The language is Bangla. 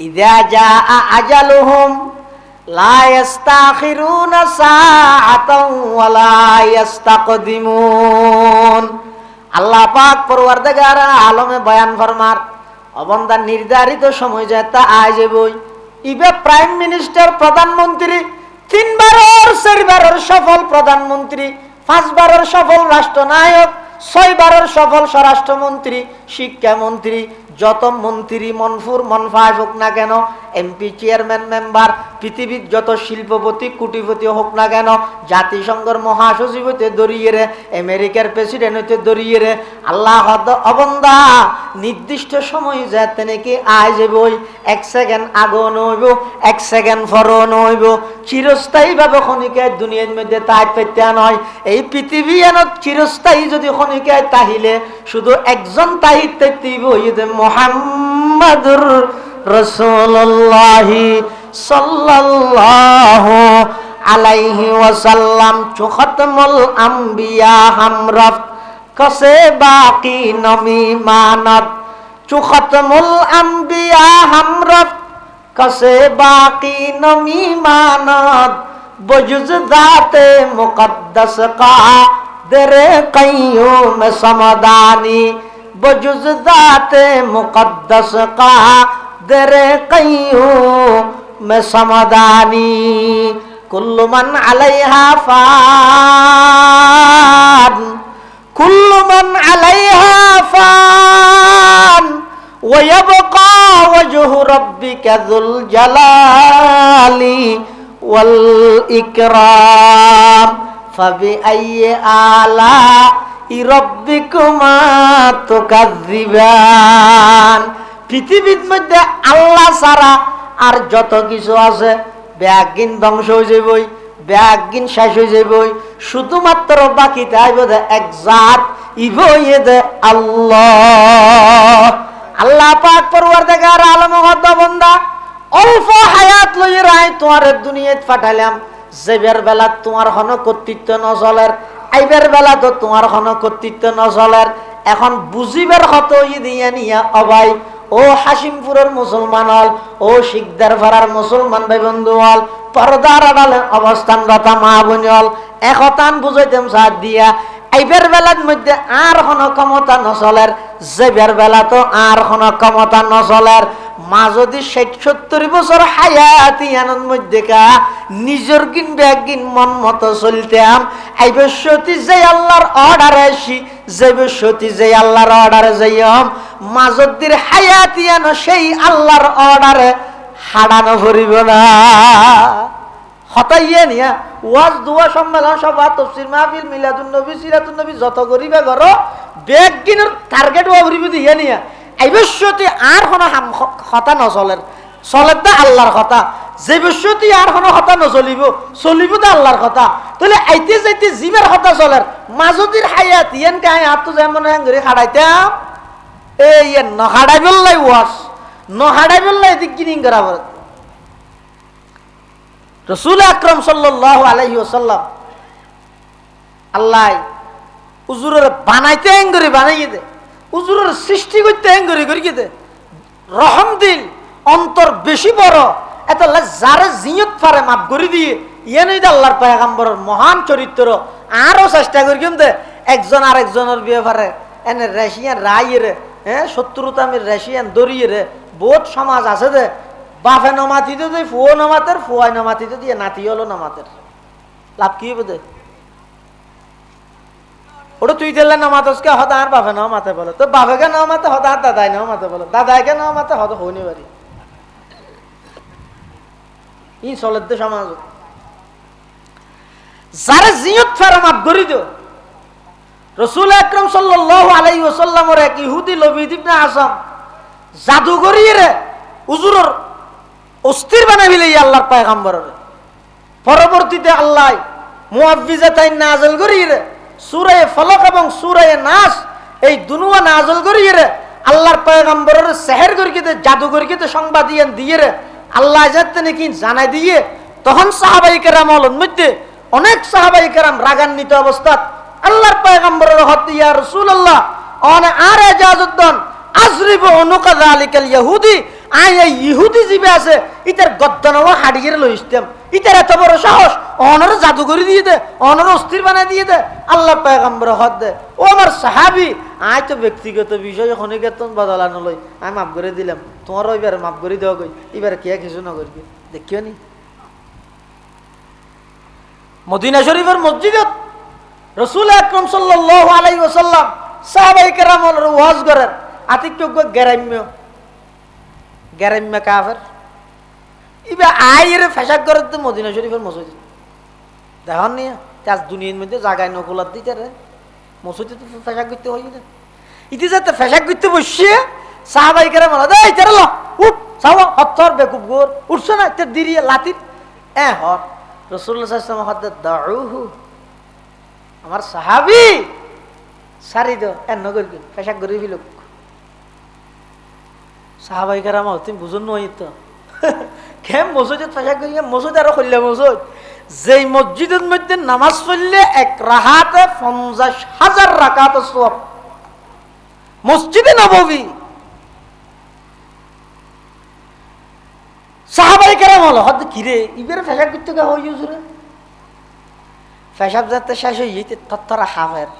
ইদা যা আজালুহুম, লা ইস্তাখিরুনা সাআতাও ওয়া লা ইস্তাকদিমুন। আল্লাহ পাক পরওয়ারদিগার আলমে বয়ান ফরমার অবন্দা নির্ধারিত সময় যায় তা আজ বই। ইবে প্রাইম মিনিস্টার প্রধানমন্ত্রী, তিনবারের চারবারের সফল প্রধানমন্ত্রী, পাঁচবারের সফল রাষ্ট্রনায়ক, ছয়বারের সফল স্বরাষ্ট্রমন্ত্রী শিক্ষামন্ত্রী যত মন্ত্রী মনফুর মনফায় হোক না কেন, এমপি, চেয়ারম্যান, মেম্বার, পৃথিবীর যত শিল্পপতি, কুটিপতি হোক না কেন, জাতিসংঘের মহাসচিব হইতে দরিয়ে রে, আমেরিকার প্রেসিডেন্ট হইতে দরিয়ে রে, আল্লাহ অবন্দা, নির্দিষ্ট সময় যাতে নাকি আয় যাবই এক সেকেন্ড আগো নইব এক সেকেন্ড ফরও নইব চিরস্থায়ীভাবে ক্ষণিকায় দুনিয়ার মধ্যে তাই পেতে নয়, এই পৃথিবী এনত চিরস্থায়ী যদি ক্ষণিকায় তাহিলে, শুধু একজন তাহির তেতিব ইদে মোহাম্মদুর রসুল্লাহি সাল্লাল্লাহু আলাইহি ওয়াসাল্লাম, চুখতমুল আম্বিয়া হামরফ কসে বাকি নমি মানত। চুখতমুল আম্বিয়া হামরফ কসে বাকি নমি মানত। বজুজ দাতে মুকদ্দস কা দরে بجز ذات مقدس کا در قیوم سمدانی كل من عليها فان كل من عليها فان. ويبقى وجه ربك ذو الجلال والإكرام. فبأي آلَاءِ পৃথিবীর মধ্যে আল্লাহ ছাড়া আর যত কিছু আছে ব্যাগিন ধ্বংস হয়ে যাবই ব্যাগিন শেষ হয়ে যাবই শুধুমাত্র বাকি থাকবে দে এক জাত দে আল্লাহ। আল্লাহ পাক আলম অল্প হায়াত দুনিয়াত তোমার হন কর্তৃত্ব নচলের আইবের বেলা তো তোমার হন কর্তৃত্ব নচলের। এখন বুঝিবার হত ই দিয়া নিয়া অবাই ও হাসিমপুরের মুসলমান হল, ও শিকদার ভাড়ার মুসলমান ভাই বন্ধু হল, পর্দার আড়ালে অবস্থানরতা মা বোন হল, একতান বুঝাইতাম সাথ দিয়া। আইবের বেলার মধ্যে আর কোন ক্ষমতা নচলের যেবের বেলা তো আর কোন ক্ষমতা নচলের। মা যদি ষাট সত্তর বছর হায়াতি আনন্দ মধ্যে কা নিজের কিন ব্যাগিন মন মতো চলতাম। আইবের সতী যে আল্লাহর অর্ডারে আসি যে সতী যে আল্লাহর অর্ডারে যাইম মাজদ্দির হায়াতি আনো সেই আল্লাহর অর্ডারে হাডানো ভরিব না। হতাইয়ে নিয়া ওয়াজ, দুয়া, সম্মেলন, সভা তফসির মাহফিল, মিলাদুন নবী, সিরাতুন নবী, যত করিবে ঘর বেগ কিনের টার্গেট ওয়া ভরিব দিয়ে নিয়া। আইবশ্যতি আর হাম হতা নচলের। চলের দা আল্লাহর কথা। যে বস্যতি আর হন কথা নচলিব চলিব দা আল্লাহর কথা। তাহলে আইতে যাইতে জিবের হতা চলের মাজদির হায়াত ইয়ান কাই হাতটো যেমন ঘুরে খাড়াইতাম। এই ইয়ান নহাড়াই বললাই ওয়াস নহাড়াই বললাই এদিক কিনিং করা রসুল আকরম সাল্লাহ আলহি ওসাল্লাম আল্লাহ উজুরের বানাইতে এঙ্গরি বানাইয়ে দে। উজুরের সৃষ্টি করতে এঙ্গরি করিয়ে দে। রহম দিল, অন্তর বেশি বড়। এত যারে জিয়ত পারে মাপ করে দিয়ে ইয়ে নই আল্লাহর পায়গাম্বরের মহান চরিত্র আরও চেষ্টা করি কিন্তু একজন আরেকজনের বিয়ে পারে এনে রেশিয়ান রাইয়ে রে হ্যাঁ শত্রুতা আমি রেশিয়ান দরিয়ে রে বহুত সমাজ আছে দে, বাপে নমাতিতে দিয়ে ফুয়ো নমাতের ফুয়াই নমাতিতে দিয়ে, নাতি হলো নমাতের। লাভ কি দে? ওটা তুই দিলে নমাতসকে হত আর বাপে নমাতে বলো, তো বাপেকে নমাতে হত আর দাদাই নমাতে বলো দাদাইকে নমাতে হত হইনি পারি ই চলে দে সমাজ। যারা জিয়ত ফেরা দিও। রসুল আকরম সাল্লাহ আলাই এক ইহুদি ইবনে আসাম জাদুগরিরে উজুরর অস্থির বানাই ফেলে আল্লাহর পায়গাম্বরের। পরবর্তীতে আল্লাহ মুআফিজা তাই নাজল করি রে সুরায়ে ফলক এবং নাস এই দুনুয়া আল্লাহর সেহের করিকে জাদু করিকে সংবাদ দিয়ে দিয়ে আল্লাহ যাতে নাকি জানাই দিয়ে, তখন সাহাবাই কেরাম হল মধ্যে অনেক সাহাবাই কেরাম রাগান্বিত অবস্থাত। আল্লাহর পায়গাম্বরের হত ইয়া রসুল্লাহ অনে আর এজাজুদ্দন আজরিব অনুকাদা আলিকাল ইহুদি আই এই ইহুদি জিবে আছে, ইতার গদ্দনও হাড়ি গেড়ে লই ইসতাম ইতার এত বড় সাহস, অনর জাদুঘরি দিয়ে দে, অনর অস্থির বানাই দিয়ে দে আল্লাহ পেগম্বর হদ দে ও আমার সাহাবি, আই তো ব্যক্তিগত বিষয় ওখানে গেতন বদলানো লই, আমি মাফ করে দিলাম। তোমার এবারে মাফ করে দেওয়া গই এবারে কে কিছু না করবি? দেখিও নি। মদিনা শরীফের মসজিদত রসুল আকরম সাল্লাহ আলাই ওসাল্লাম সাহাবাই কেরাম ওয়াজ করেন। আতিক্য গ্যারাম্য। গ্যারাম্য কাফের। ফেসাক করে তো মদিনা শরীফের মসজিদ। দেখুন নিয়ে আজ দুনিয়ার মধ্যে জাগায় নকুলার দিতে রে। মসজিদে তো ফেসাক করতে না। ইতি যাতে ফেসাক করতে বসছে। সাহাবাই কেরাম ল উঠ বেকুব গোর উঠছে না ইতে দিরিয়ে লাতির এ হর রসুল্লাহ সাল্লাম হাতে দাউহু, আমার সাহাবি, সারি দো এন নগর কি পেশাক করে ফিলুক সাহাবাই কারাম তুমি বুঝুন নয় তো? মসজিদ পেশাক করি মসজিদ আরও খুললে মসজিদ? যেই মসজিদের মধ্যে নামাজ পড়লে এক রাহাতে পঞ্চাশ হাজার রাকাত সব মসজিদে নববী সাহাবাই কেরাম হলো হদ কিরে? ইবের ফেসাব করতে হয়ে ফেসাব যাতে শেষ হয়ে যেতে তত্তরা হাফের।